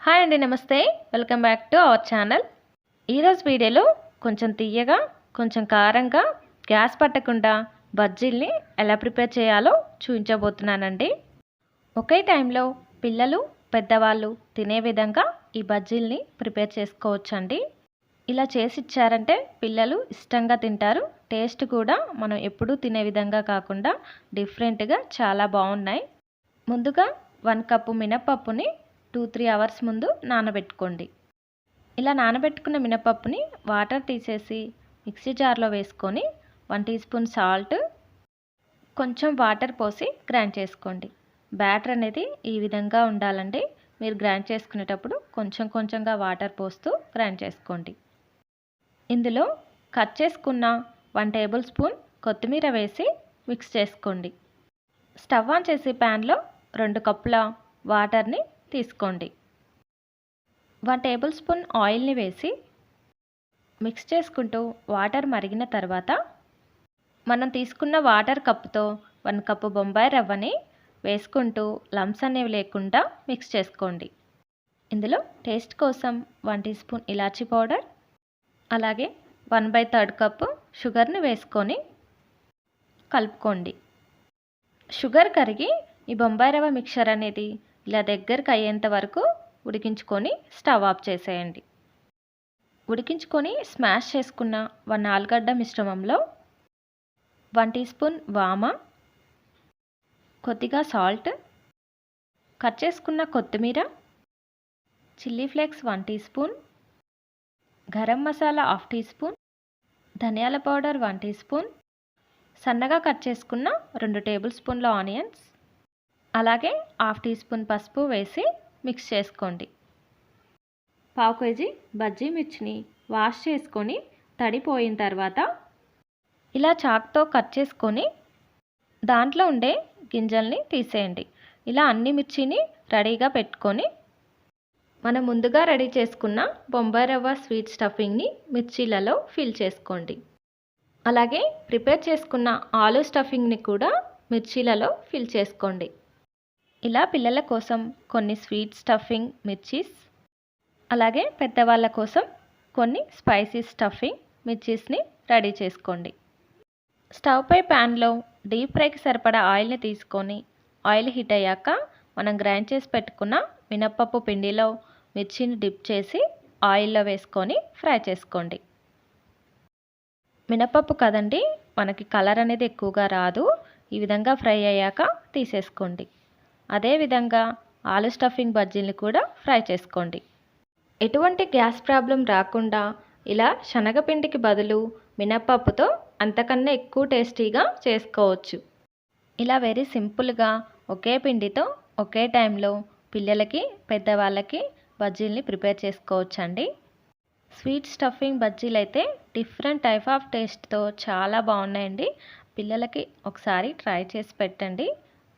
Hi అండి నమస్తే. Welcome back to our channel. ఈరోజు వీడియోలో కొంచెం తీయగా కొంచెం కారంగా గ్యాస్ పట్టకుండా బజ్జీల్ని ఎలా ప్రిపేర్ చేయాలో చూపించబోతున్నానండి ఒకే టైంలో పిల్లలు పెద్దవాళ్ళు తినే విధంగా ఈ బజ్జీల్ని ప్రిపేర్ చేసుకోవచ్చండి. ఇలా చేసి ఇచ్చారంటే పిల్లలు ఇష్టంగా తింటారు. టేస్ట్ కూడా మనం ఎప్పుడూ తినే విధంగా కాకుండా డిఫరెంట్గా చాలా బాగున్నాయి. ముందుగా వన్ కప్పు మినపప్పుని టూ త్రీ అవర్స్ ముందు నానబెట్టుకోండి. ఇలా నానబెట్టుకున్న మినపప్పుని వాటర్ తీసేసి మిక్సీ జార్లో వేసుకొని వన్ టీ స్పూన్ సాల్ట్ కొంచెం వాటర్ పోసి గ్రైండ్ చేసుకోండి. బ్యాటర్ అనేది ఈ విధంగా ఉండాలండి మీరు గ్రైండ్ చేసుకునేటప్పుడు కొంచెం కొంచెంగా వాటర్ పోస్తూ గ్రైండ్ చేసుకోండి. ఇందులో కట్ చేసుకున్న వన్ టేబుల్ స్పూన్ కొత్తిమీర వేసి మిక్స్ చేసుకోండి. స్టవ్ ఆన్ చేసి ప్యాన్లో రెండు కప్పుల వాటర్ని తీసుకోండి. వన్ టేబుల్ స్పూన్ ఆయిల్ని వేసి మిక్స్ చేసుకుంటూ వాటర్ మరిగిన తర్వాత మనం తీసుకున్న వాటర్ కప్పుతో వన్ కప్పు బొంబాయి రవ్వని వేసుకుంటూ లమ్స్ అనేవి లేకుండా మిక్స్ చేసుకోండి. ఇందులో టేస్ట్ కోసం వన్ టీ స్పూన్ ఇలాచీ పౌడర్ అలాగే వన్ బై థర్డ్ కప్పు షుగర్ని వేసుకొని కలుపుకోండి. షుగర్ కరిగి ఈ బొంబాయి రవ్వ మిక్చర్ అనేది ఇలా దగ్గరకు అయ్యేంత వరకు ఉడికించుకొని స్టవ్ ఆఫ్ చేసేయండి. ఉడికించుకొని స్మాష్ చేసుకున్న వన్ ఆలుగడ్డ మిశ్రమంలో వన్ టీ స్పూన్ వామ కొద్దిగా సాల్ట్ కట్ చేసుకున్న కొత్తిమీర chilli flakes one tea spoon garam masala half tea spoon ధనియాల పౌడర్ వన్ టీ స్పూన్ సన్నగా కట్ చేసుకున్న రెండు టేబుల్ స్పూన్ల ఆనియన్స్ అలాగే హాఫ్ టీ స్పూన్ పసుపు వేసి మిక్స్ చేసుకోండి. పావు కేజీ బజ్జీ మిర్చిని వాష్ చేసుకొని తడిపోయిన తర్వాత ఇలా చాక్తో కట్ చేసుకొని దాంట్లో ఉండే గింజల్ని తీసేయండి. ఇలా అన్ని మిర్చిని రెడీగా పెట్టుకొని మనం ముందుగా రెడీ చేసుకున్న బొంబాయి రవ్వ స్వీట్ స్టఫింగ్ని మిర్చీలలో ఫిల్ చేసుకోండి. అలాగే ప్రిపేర్ చేసుకున్న ఆలు స్టఫింగ్ని కూడా మిర్చీలలో ఫిల్ చేసుకోండి. ఇలా పిల్లల కోసం కొన్ని స్వీట్ స్టఫింగ్ మిర్చీస్ అలాగే పెద్దవాళ్ళ కోసం కొన్ని స్పైసీ స్టఫింగ్ మిర్చీస్ని రెడీ చేసుకోండి. స్టవ్ పై ప్యాన్లో డీప్ ఫ్రైకి సరిపడా ఆయిల్ని తీసుకొని ఆయిల్ హీట్ అయ్యాక మనం గ్రైండ్ చేసి పెట్టుకున్న మినప్పప్పు పిండిలో మిర్చిని డిప్ చేసి ఆయిల్లో వేసుకొని ఫ్రై చేసుకోండి. మినపప్పు కదండి మనకి కలర్ అనేది ఎక్కువగా రాదు. ఈ విధంగా ఫ్రై అయ్యాక తీసేసుకోండి. అదేవిధంగా ఆలు స్టఫింగ్ బజ్జీలు కూడా ఫ్రై చేసుకోండి. ఎటువంటి గ్యాస్ ప్రాబ్లం రాకుండా ఇలా శనగపిండికి బదులు మినప్పప్పుతో అంతకన్నా ఎక్కువ టేస్టీగా చేసుకోవచ్చు. ఇలా వెరీ సింపుల్గా ఒకే పిండితో ఒకే టైంలో పిల్లలకి పెద్దవాళ్ళకి బజ్జీల్ని ప్రిపేర్ చేసుకోవచ్చండి. స్వీట్ స్టఫింగ్ బజ్జీలు అయితే డిఫరెంట్ టైప్ ఆఫ్ టేస్ట్తో చాలా బాగున్నాయండి. పిల్లలకి ఒకసారి ట్రై చేసి పెట్టండి.